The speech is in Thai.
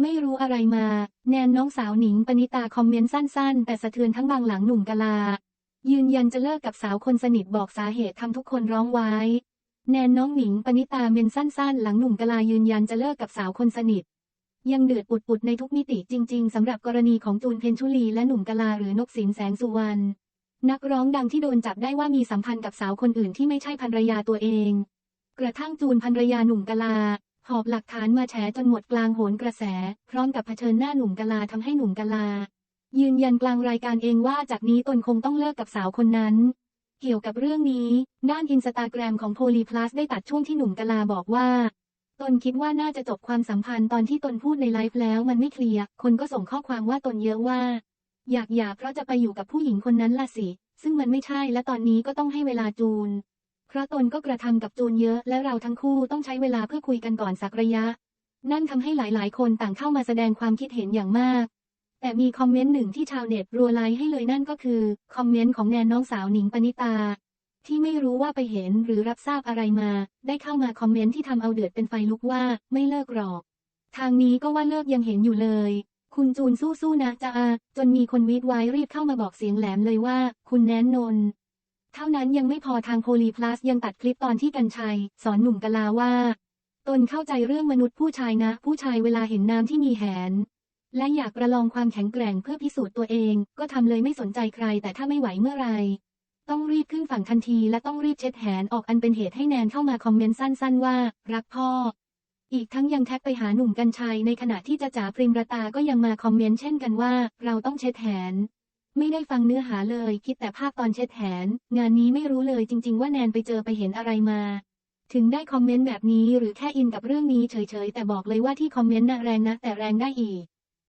ไม่รู้อะไรมา แนนน้องสาวหนิงปณิตาคอมเมนต์สั้นๆ แต่สะเทือนทั้งบางหลังหนุ่มกะลา ยืนยันจะเลิกกับสาวคนสนิทบอกสาเหตุทำทุกคนร้องไว้ แนนน้องหนิงปณิตาเมนสั้นๆ หลังหนุ่มกะลายืนยันจะเลิกกับสาวคนสนิท ยังเดือดปุดๆในทุกมิติจริง ๆสำหรับกรณีของจูนเพนชุลีและหนุ่มกะลาหรือนกสินแสงสุวรรณนักร้องดังที่โดนจับได้ว่ามีสัมพันธ์กับสาวคนอื่นที่ไม่ใช่ภรรยาตัวเอง กระทั่งจูนภรรยาหนุ่มกะลา หอบหลักฐานมาแฉจนหมดกลางโหนกระแส พร้อมกับเผชิญหน้าหนุ่มกลาทำให้หนุ่มกลา ยืนยันกลางรายการเองว่าจากนี้ตนคงต้องเลิกกับสาวคนนั้น เกี่ยวกับเรื่องนี้ ด้านอินสตาแกรมของโพลีพลัสได้ตัดช่วงที่หนุ่มกลาบอกว่า ตนคิดว่าน่าจะจบความสัมพันธ์ตอนที่ตนพูดในไลฟ์แล้วมันไม่เคลียร์คนก็ส่งข้อความว่าตนเยอะว่า อยากหย่าเพราะจะไปอยู่กับผู้หญิงคนนั้นล่ะสิ ซึ่งมันไม่ใช่และตอนนี้ก็ต้องให้เวลาจูน เพราะตนก็กระทำกับจูนเยอะ และเราทั้งคู่ต้องใช้เวลาเพื่อคุยกันก่อนสักระยะ นั่นทำให้หลายๆ คนต่างเข้ามาแสดงความคิดเห็นอย่างมาก แต่มีคอมเมนต์หนึ่งที่ชาวเน็ตรัวไลค์ให้เลยนั่นก็คือคอมเมนต์ของแนนน้องสาวหนิงปณิตา ที่ไม่รู้ว่าไปเห็นหรือรับทราบอะไรมา ได้เข้ามาคอมเมนต์ที่ทำเอาเดือดเป็นไฟลุกว่าไม่เลิกหรอก ทางนี้ก็ว่าเลิกยังเห็นอยู่เลยคุณจูนสู้ๆนะจ้าจนมีคนวีดไว้รีบเข้ามาบอกเสียงแหลมเลยว่า คุณแนนนน เท่านั้นยังไม่พอทางโพลีพลัสยังตัดคลิปตอนที่กัญชัย สอนหนุ่มกลาว่า ตนเข้าใจเรื่องมนุษย์ผู้ชายนะ ผู้ชายเวลาเห็นน้ำที่มีแหน และอยากประลองความแข็งแกร่งเพื่อพิสูจน์ตัวเอง ก็ทำเลยไม่สนใจใคร แต่ถ้าไม่ไหวเมื่อไหรต้องรีบขึ้นฝั่งทันที และต้องรีบเช็ดแหนออกอันเป็นเหตุให้แนนเข้ามาคอมเมนต์สั้น ๆ ว่า รักพ่อ อีกทั้งยังแท็กไปหาหนุ่มกัญชัยในขณะที่จะจ๋าปริมรตาก็ยังมาคอมเมนต์เช่นกันว่า เราต้องเช็ดแหน ไม่ได้ฟังเนื้อหาเลย คิดแต่ภาพตอนเช็ดแขน งานนี้ไม่รู้เลยจริง ๆ ว่าแนนไปเจอไปเห็นอะไรมา ถึงได้คอมเมนต์แบบนี้หรือแค่อินกับเรื่องนี้เฉยๆ แต่บอกเลยว่าที่คอมเมนต์น่ะแรงนะแต่แรงได้อีก